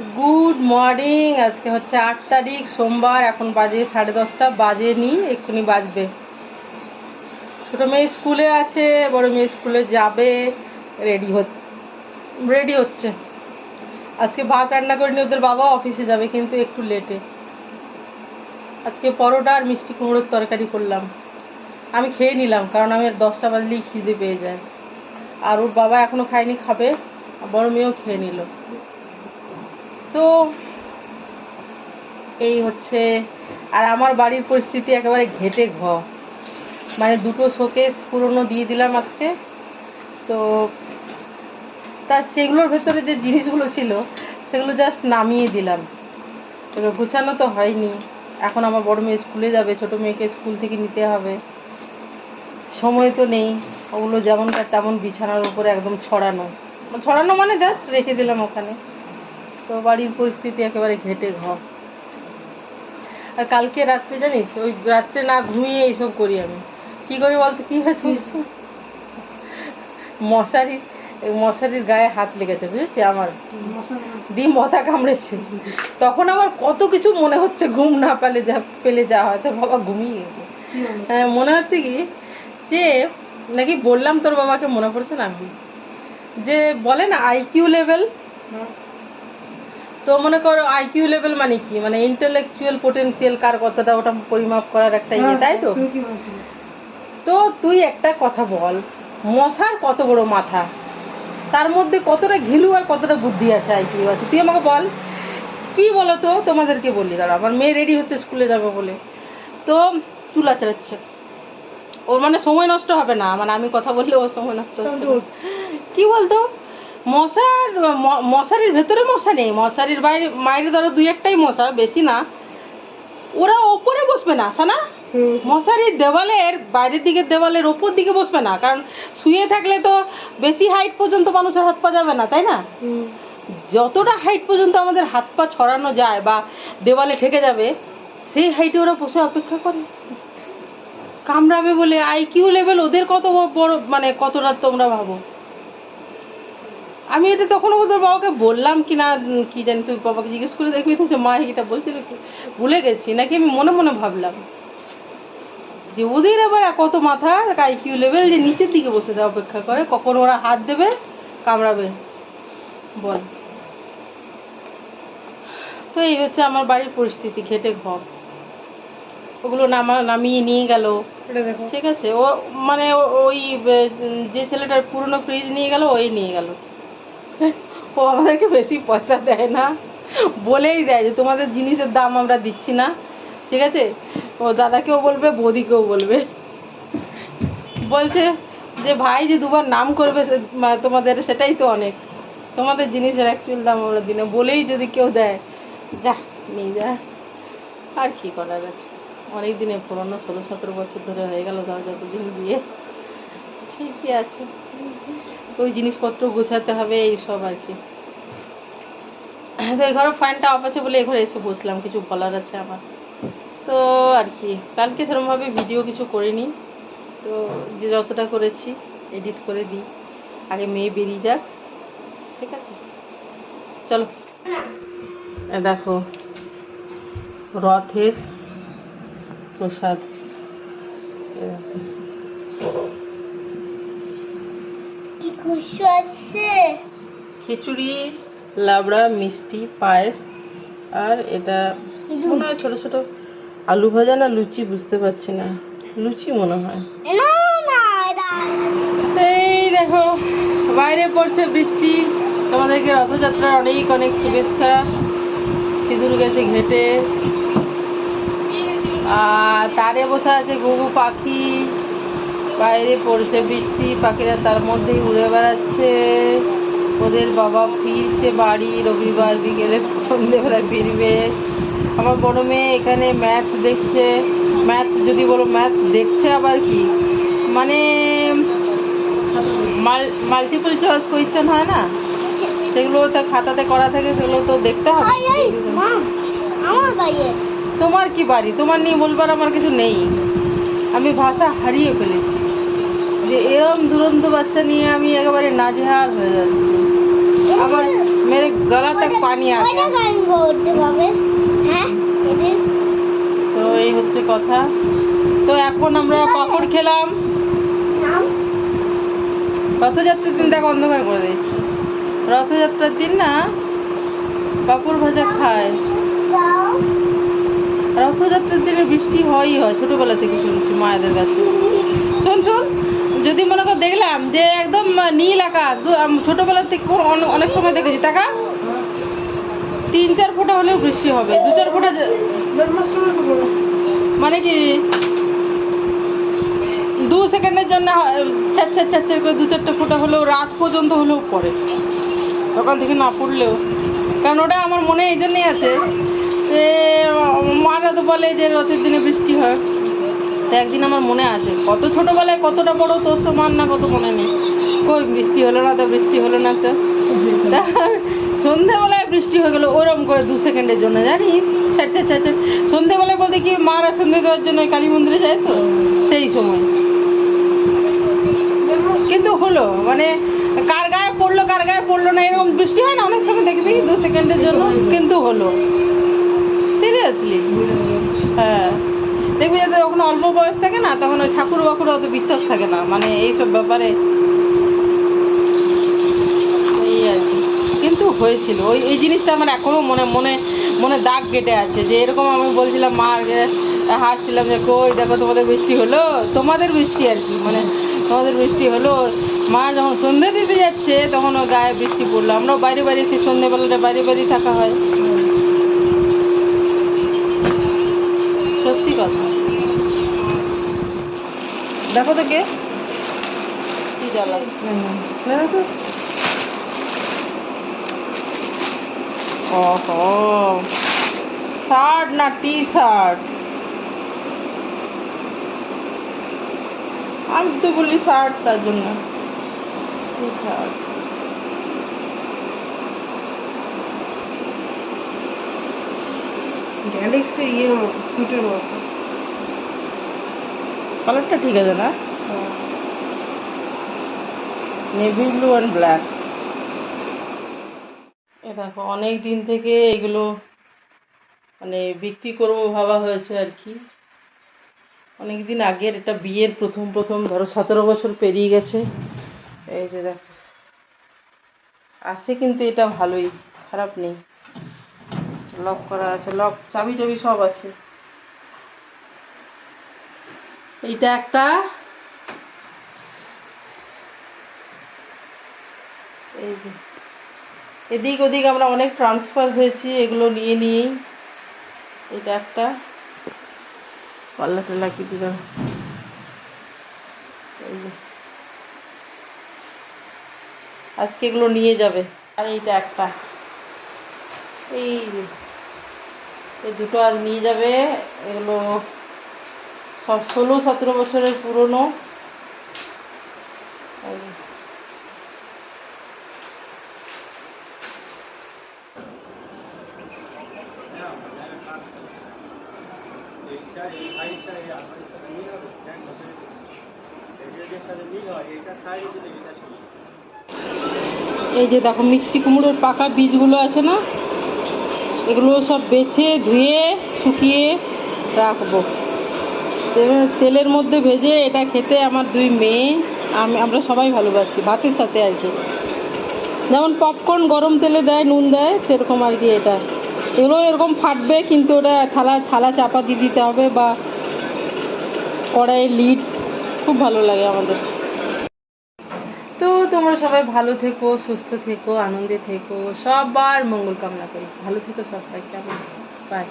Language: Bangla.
গুড মর্নিং আজকে হচ্ছে আট তারিখ, সোমবার। এখন বাজে সাড়ে দশটা। বাজে নি, এক্ষুনি বাজবে। ছোটো মেয়ে স্কুলে আছে, বড় মেয়ে স্কুলে যাবে। রেডি হচ্ছে। রেডি হচ্ছে। আজকে ভাত রান্না করিনি, ওদের বাবা অফিসে যাবে, কিন্তু একটু লেটে আজকে পরোটা আর মিষ্টি কুমড়োর তরকারি করলাম। আমি খেয়ে নিলাম, কারণ আমি আর দশটা বাজলেই খিদে পেয়ে যায়। আর ওর বাবা এখনও খায়নি, খাবে। বড় মেয়েও খেয়ে নিল। তো এই হচ্ছে, আর আমার বাড়ির পরিস্থিতি একেবারে ঘেটে ঘ। মানে দুটো শোকেস পুরনো দিয়ে দিলাম আজকে। তো তার সেগুলোর ভেতরে যে জিনিসগুলো ছিল, সেগুলো জাস্ট নামিয়ে দিলাম। গুছানো তো হয়নি। এখন আমার বড় মেয়ে স্কুলে যাবে, ছোট মেয়েকে স্কুল থেকে নিতে হবে। সময় তো নেই। ওগুলো যেমনকার তেমন বিছানার উপরে একদম ছড়ানো। ছড়ানো মানে জাস্ট রেখে দিলাম ওখানে। তো বাড়ির পরিস্থিতি একেবারে ঘেটে ঘ। আর কালকে রাত্রে জানিস, ওই রাত্রে না ঘুমিয়ে এইসব করি আমি। কি করি বলতো, কি হয়েছে? মশারি, মশারির গায়ে হাত লেগেছে, বুঝেছি? আমার দি মশা কামড়েছে। তখন আমার কত কিছু মনে হচ্ছে, ঘুম না পেলে যা পেলে যা হয়তো বাবা ঘুমিয়ে গেছে। হ্যাঁ মনে হচ্ছে কি? যে নাকি বললাম তোর বাবাকে, মনে পড়ছে না? যে বলে না আইকিউ লেভেল? তো মনে করো আইকিউ লেভেল মানে কি? মানে ইন্টেলেকচুয়াল পোটেনশিয়াল কার কতটা ওটা পরিমাপ করার একটা ইয়ে তাই তো? তো তুই একটা কথা বল মশার কত বড় মাথা? তার মধ্যে কতটা ঘিলু আর কতটা বুদ্ধি আছে আইকিউ আছে তুই আমাকে বল কি বলো তো তোমাদেরকে বলি দাঁড়া আমার মেয়ে রেডি হচ্ছে স্কুলে যাবে বলে। তো চুলা চালাচ্ছে ওর মানে সময় নষ্ট হবে না মানে আমি কথা বললে ওর সময় নষ্ট হচ্ছে কি বলতো? মশার মশারির ভেতরে মশা নেই। মশারির বাইরে বাইরে ধরো দুই একটাই মশা বেশি না। ওরা ওপরে বসবে না সানা? মশারির দেওয়ালের বাইরের দিকের দেওয়ালের ওপর দিকে বসবে না কারণ শুয়ে থাকলে তো বেশি হাইট পর্যন্ত মানুষের হাত পা যাবে না তাই না? যতটা হাইট পর্যন্ত আমাদের হাত পা ছড়ানো যায় বা দেওয়ালে ঠেকে যাবে সেই হাইটে ওরা বসে অপেক্ষা করে। কামড়াবে বলে আইকিউ লেভেল ওদের কত বড় মানে কতটা তোমরা ভাবো? আমি এটা তখন তোর বাবাকে বললাম কি না কি জানি তুই বাবাকে জিজ্ঞেস করে দেখবি তো মা এটা বলছিল কি? ভুলে গেছি নাকি আমি মনে মনে ভাবলাম যে ওদের আবার কত মাথা আইকিউ লেভেল যে নিচের দিকে বসে দেওয়া অপেক্ষা করে কখন ওরা হাত দেবে কামড়াবে বল। তো এই হচ্ছে আমার বাড়ির পরিস্থিতি ঘেটে ঘর। ওগুলো নামা নামিয়ে নিয়ে গেল। ঠিক আছে ও মানে ওই যে ছেলেটার পুরনো ফ্রিজ নিয়ে গেল ওই নিয়ে গেল। ও আমাদেরকে বেশি পয়সা দেয় না। বলেই দেয় যে, তোমাদের জিনিসের দাম আমরা দিচ্ছি না। ঠিক আছে? ও দাদাকেও বলবে, বৌদিকেও বলবে। বলছে যে, ভাই যে দুবার নাম করবে তোমাদের, সেটাই তো অনেক। তোমাদের জিনিসের অ্যাকচুয়াল দাম আমরা দিনে বলেই যদি কেউ দেয়, যা, নিয়ে যা। আর কি করার আছে? অনেক দিনে পুরনো ষোলো সতেরো বছর ধরে হয়ে গেল তাও যতদিন দিয়ে ঠিকই আছে। ওই জিনিসপত্র গোছাতে হবে এইসব আর কি। তো এই ঘরে ফ্যানটা অফ আছে বলে এই ঘরে এসে বসলাম, কিছু বলার আছে আমার। তো আর কি, কালকে সেরকমভাবে ভিডিও কিছু করিনি। তো যে যতটা করেছি এডিট করে দিই। আগে মেয়ে বেরিয়ে যাক, ঠিক আছে? চলো। দেখো, রথের প্রসাদ এ দেখো। কি খুশি আসছে খিচুড়ি লাবড়া মিষ্টি পায়েস আর এটা মনে হয় ছোটো ছোটো আলু ভাজা না লুচি বুঝতে পারছি না। লুচি মনে হয়। এই দেখো বাইরে পড়ছে বৃষ্টি। তোমাদেরকে রথযাত্রার অনেক অনেক শুভেচ্ছা। সিঁদুর গেছে ঘেটে। আর তারে বসে আছে ঘুঘু পাখি। বাইরে পড়ছে বৃষ্টি পাখিরা তার মধ্যেই উড়ে বেড়াচ্ছে। ওদের বাবা ফিরছে বাড়ি রবিবার বিকেলে সন্ধেবেলায় ফিরবে। আমার বড় মেয়ে এখানে ম্যাথ দেখছে। ম্যাথ যদি বলো ম্যাথ দেখছে আবার কি? মানে মাল্টিপল চয়েস কোয়েশ্চেন হয় না? সেগুলো তো খাতাতে করা থাকে সেগুলো তো দেখতে হবে। তোমার কি বাড়ি? তোমার নিয়ে বলবার আমার কিছু নেই। আমি ভাষা হারিয়ে ফেলেছি। যে এরম দুরন্ত বাচ্চা নিয়ে আমি একেবারে নাজেহাল হয়ে যাচ্ছি। আবার মেরে গলা তক পানি আসে। তো এই হচ্ছে কথা। তো এখন আমরা পাপড় খেলাম। রথযাত্রার দিন দেখো অন্ধকার করে দিচ্ছি রথযাত্রার দিন না পাপড় ভাজা খায়। রথযাত্রার দিনে বৃষ্টি হয়ই হয় ছোটবেলা থেকে শুনছি মায়েদের কাছে। শোন শোন। যদি মনে কর দেখলাম যে একদম নীল আকাশ, দু- আম ছোটবেলা থেকে অনেক সময় দেখেছি। টাকা তিন চার ফোঁটা হলেও বৃষ্টি হবে, দু চার ফোঁটা মানে কি, দু সেকেন্ডের জন্য ছ্যার ছ্যার করে দু চারটে ফোঁটা হলেও, রাত পর্যন্ত হলেও পড়ে। সকাল থেকে না পড়লেও। কারণ ওটা আমার মনে এই জন্যই আছে মারা তো বলে যে রথের দিনে বৃষ্টি হয়। তো একদিন আমার মনে আছে। কত ছোটোবেলায় কতটা বড় তোর সমান না কত মনে নেই। কই, বৃষ্টি হলো না তো? বৃষ্টি হলো না তো? সন্ধেবেলায় বৃষ্টি হয়ে গেলো ওরম করে দু সেকেন্ডের জন্য, জানিস? ছ্যাট ছ্যাট। সন্ধেবেলায় বলতে কি মারা সন্ধে দেওয়ার জন্য কালী মন্দিরে যায় তো? সেই সময়। কিন্তু হলো মানে কার গায়ে পড়ল, কার গায়ে পড়ল না, এরকম বৃষ্টি হয় না? অনেক সময় দেখবি দু সেকেন্ডের জন্য, কিন্তু হলো। সিরিয়াসলি হ্যাঁ। দেখবি যাতে যখন অল্প বয়স থাকে না, তখন ওই ঠাকুর বাকুর অত বিশ্বাস থাকে না। মানে এইসব ব্যাপারে এই আর কি। কিন্তু হয়েছিল। ওই, এই জিনিসটা আমার এখনও মনে মনে মনে দাগ কেটে আছে যে এরকম আমি বলছিলাম মা হাসছিলাম যে, কই দেখো তোমাদের বৃষ্টি হলো? তোমাদের বৃষ্টি আর কি। মানে তোমাদের বৃষ্টি হলো। মা যখন সন্ধে দিতে যাচ্ছে, তখন ও গায়ে বৃষ্টি পড়ল। আমরাও বাইরে বাইরে সেই সন্ধেবেলাটা বাইরে বাইরে থাকা হয় সত্যি কথা দেখো তো কে। কি জ্বালা। দেখো। তো ওহো। শার্ট না টি শার্ট আমি তো বলি শার্ট তার জন্য। টি শার্ট গ্যালাক্সি ইয়ে মতো স্যুটের মতো কালারটা ঠিক আছে না? নেভি ব্লু অ্যান্ড ব্ল্যাক এ দেখো, অনেক দিন থেকে এগুলো মানে বিক্রি করব ভাবা হয়েছে আর কি। অনেক দিন আগের এটা বিয়ের প্রথম প্রথম, ধরো সতেরো বছর পেরিয়ে গেছে। এই যে দেখো। আছে কিন্তু এটা ভালোই, খারাপ নেই। লক করা আছে লক চাবি চাবি সব আছে। এইটা একটা। এই যে। এদিক ওদিক আমরা অনেক ট্রান্সফার হয়েছি, এগুলো নিয়ে নিয়েই। এটা একটা। পাল্লা টাল্লা কি দিলাম আজকে এগুলো নিয়ে যাবে। আর এইটা একটা। এই এই দুটো আজ নিয়ে যাবে। এগুলো ষোলো, সতেরো বছরের পুরনো। এই যে। দেখো, মিষ্টি কুমড়োর পাকা বীজগুলো আছে না? এগুলো সব বেছে, ধুয়ে, শুকিয়ে রাখব। তেলের মধ্যে ভেজে এটা খেতে আমার দুই মেয়ে, আমি আমরা সবাই ভালোবাসি, ভাতের সাথে আর কি। যেমন পপকর্ন গরম তেলে দেয়, নুন দেয়, সেরকম আর কি এটা। এগুলো এরকম ফাটবে, কিন্তু ওটা থালা থালা চাপা দিয়ে দিতে হবে বা কড়াইয়ের লিড, খুব ভালো লাগে আমাদের। তো তোমরা সবাই ভালো থেকো, সুস্থ থেকো, আনন্দে থেকো, সবার মঙ্গল কামনা করি। ভালো থেকো সবাই, কেমন? বাই